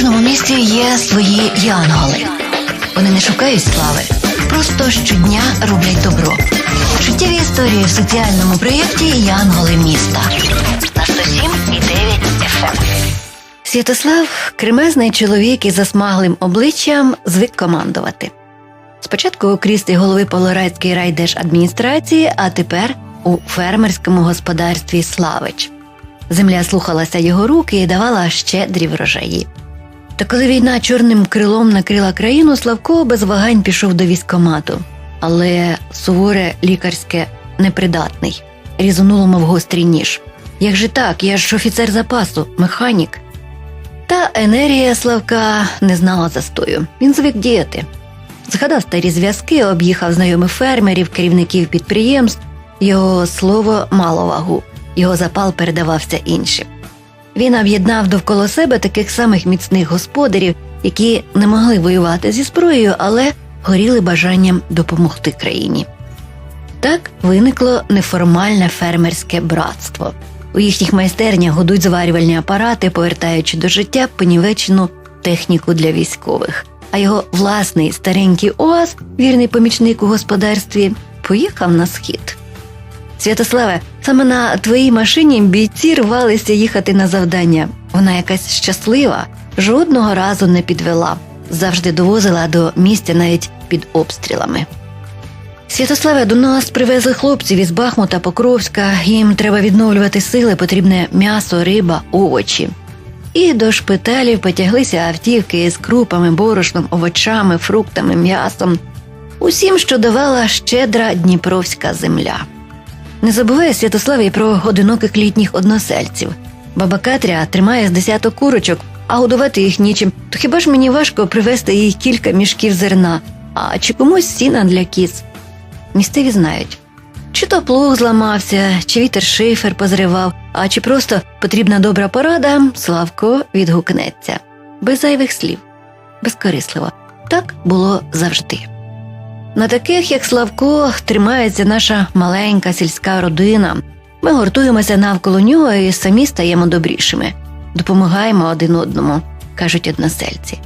кожному місті є свої янголи. Вони не шукають слави, просто щодня роблять добро. Життєві історії в соціальному проєкті Янголи міста на 107 і 9 FM. Святослав кремезний чоловік із засмаглим обличчям звик командувати. Спочатку у кріслі голови Полорадської райдержадміністрації, а тепер у фермерському господарстві Славич. Земля слухалася його руки і давала щедрі врожаї. Та коли війна чорним крилом накрила країну, Славко без вагань пішов до військомату, але суворе лікарське непридатний, різонуло, мов гострий ніж. Як же так, я ж офіцер запасу, механік. Та енергія Славка не знала застою. Він звик діяти. Згадав старі зв'язки, об'їхав знайомих фермерів, керівників підприємств. Його слово мало вагу, його запал передавався іншим. Він об'єднав довкола себе таких самих міцних господарів, які не могли воювати зі зброєю, але горіли бажанням допомогти країні. Так виникло неформальне фермерське братство. У їхніх майстернях годуть зварювальні апарати, повертаючи до життя понівечену техніку для військових. А його власний старенький ОАЗ, вірний помічник у господарстві, поїхав на схід. Святославе, саме на твоїй машині бійці рвалися їхати на завдання. Вона якась щаслива, жодного разу не підвела, завжди довозила до місця навіть під обстрілами. Святославе, до нас привезли хлопців із Бахмута, Покровська. Їм треба відновлювати сили, потрібне м'ясо, риба, овочі. І до шпиталів потяглися автівки з крупами, борошном, овочами, фруктами, м'ясом, усім, що давала щедра дніпровська земля. Не забуває Святослав і про одиноких літніх односельців. Баба Катря тримає з десяток курочок, а годувати їх нічим. То хіба ж мені важко привезти їй кілька мішків зерна, а чи комусь сіна для кіз? Місцеві знають. Чи то плуг зламався, чи вітер шифер позривав, а чи просто потрібна добра порада, Славко відгукнеться. Без зайвих слів, безкорисливо. Так було завжди. На таких, як Славко, тримається наша маленька сільська родина. Ми гуртуємося навколо нього і самі стаємо добрішими, допомагаємо один одному, кажуть односельці.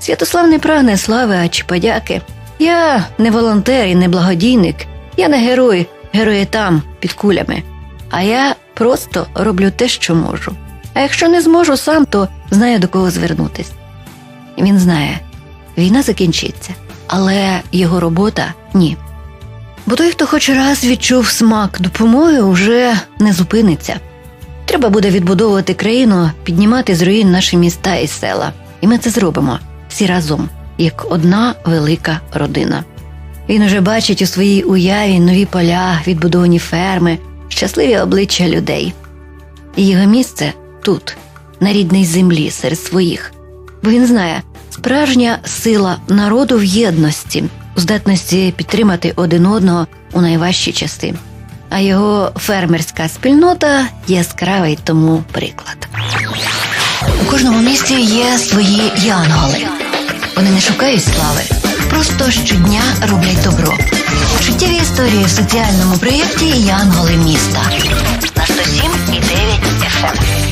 Святослав не прагне слави, а чи подяки. Я не волонтер і не благодійник, я не герой, герої там, під кулями. А я просто роблю те, що можу. А якщо не зможу сам, то знаю до кого звернутись. Він знає, війна закінчиться, але його робота ні. Бо той, хто хоч раз відчув смак допомоги, уже не зупиниться. Треба буде відбудовувати країну, піднімати з руїн наші міста і села. І ми це зробимо всі разом, як одна велика родина. Він уже бачить у своїй уяві нові поля, відбудовані ферми, щасливі обличчя людей. І його місце тут, на рідній землі, серед своїх. Бо він знає, справжня сила народу в єдності, у здатності підтримати один одного у найважчі часи. А його фермерська спільнота яскравий тому приклад. У кожному місті є свої янголи. Вони не шукають слави, просто щодня роблять добро. Життєві історії в соціальному проєкті Янголи міста на 107 і 9 FM.